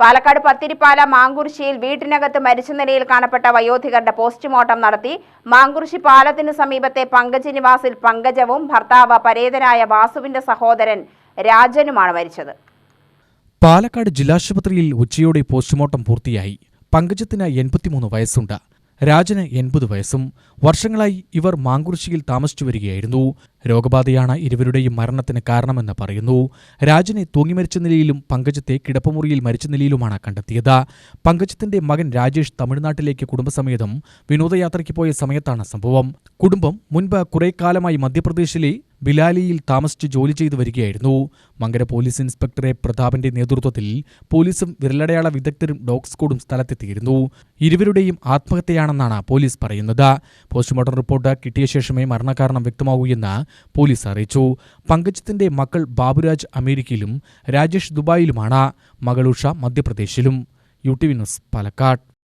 പാലക്കാട് പത്തിരിപ്പാല മാങ്കുർശിയിൽ വീട്ടിനകത്ത് മരിച്ച നിലയിൽ കാണപ്പെട്ട വയോധികരുടെ പോസ്റ്റ്മോർട്ടം നടത്തി മാങ്കുർശി പാലത്തിന് സമീപത്തെ പങ്കജ് നിവാസിൽ പങ്കജവും ഭർത്താവ് പരേതനായ വാസുവിന്റെ സഹോദരൻ രാജനുമാണ് മരിച്ചത്. പാലക്കാട് ജില്ലാശുപത്രിയിൽ ഉച്ചയോടെ പോസ്റ്റ്മോർട്ടം പൂർത്തിയായി. പങ്കജത്തിന് എൺപത്തിമൂന്ന് വയസ്സുണ്ട്. രാജന് എൺപത് വയസ്സും വർഷങ്ങളായി ഇവർ മാങ്കുറിശ്ശിയിൽ താമസിച്ചു വരികയായിരുന്നു. രോഗബാധയാണ് ഇരുവരുടെയും മരണത്തിന് കാരണമെന്ന് പറയുന്നു. രാജനെ തൂങ്ങിമരിച്ച നിലയിലും പങ്കജത്തെ കിടപ്പമുറിയിൽ മരിച്ച നിലയിലുമാണ് കണ്ടെത്തിയത്. പങ്കജത്തിന്റെ മകൻ രാജേഷ് തമിഴ്നാട്ടിലേക്ക് കുടുംബസമേതം വിനോദയാത്രയ്ക്ക് പോയ സമയത്താണ് സംഭവം. കുടുംബം മുൻപ് കുറെ കാലമായി മധ്യപ്രദേശിലെ ബിലാലിയിൽ താമസിച്ച് ജോലി ചെയ്തു വരികയായിരുന്നു. മങ്കര പോലീസ് ഇൻസ്പെക്ടറെ പ്രതാപന്റെ നേതൃത്വത്തിൽ പോലീസും വിരലടയാള വിദഗ്ധരും ഡോഗ് സ്ക്വാഡും സ്ഥലത്തെത്തിയിരുന്നു. ഇരുവരുടെയും ആത്മഹത്യയാണെന്നാണ് പോലീസ് പറയുന്നത്. പോസ്റ്റ്മോർട്ടം റിപ്പോർട്ട് കിട്ടിയ ശേഷമേ മരണകാരണം വ്യക്തമാകൂ എന്ന് പോലീസ് അറിയിച്ചു. പങ്കജത്തിന്റെ മക്കൾ ബാബുരാജ് അമേരിക്കയിലും രാജേഷ് ദുബായിലുമാണ്. മകൾ ഉഷ മധ്യപ്രദേശിലും. U T news Palakkad.